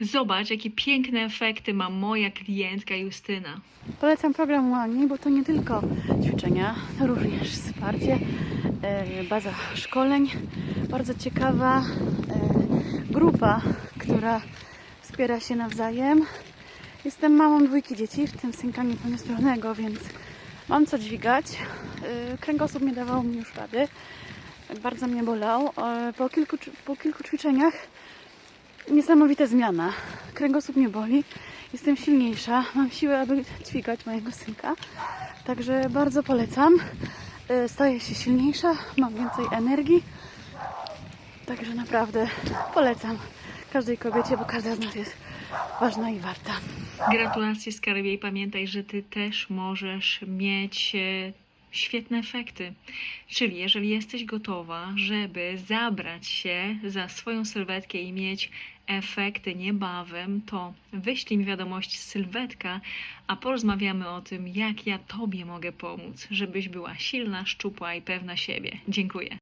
Zobacz, jakie piękne efekty ma moja klientka Justyna. Polecam program Łani, bo to nie tylko ćwiczenia, to również wsparcie, e, baza szkoleń, bardzo ciekawa e, grupa, która wspiera się nawzajem. Jestem mamą dwójki dzieci, w tym synka niepełnosprawnego, więc mam co dźwigać. E, Kręgosłup nie dawał mi już rady, bardzo mnie bolał. Po kilku, po kilku ćwiczeniach niesamowita zmiana. Kręgosłup nie boli, jestem silniejsza, mam siłę, aby dźwigać mojego synka. Także bardzo polecam. Y, Staję się silniejsza, mam więcej energii. Także naprawdę polecam każdej kobiecie, bo każda z nas jest ważna i warta. Gratulacje skarbie i pamiętaj, że ty też możesz mieć e, świetne efekty. Czyli jeżeli jesteś gotowa, żeby zabrać się za swoją sylwetkę i mieć efekty niebawem, to wyślij mi wiadomość sylwetka, a porozmawiamy o tym, jak ja tobie mogę pomóc, żebyś była silna, szczupła i pewna siebie. Dziękuję.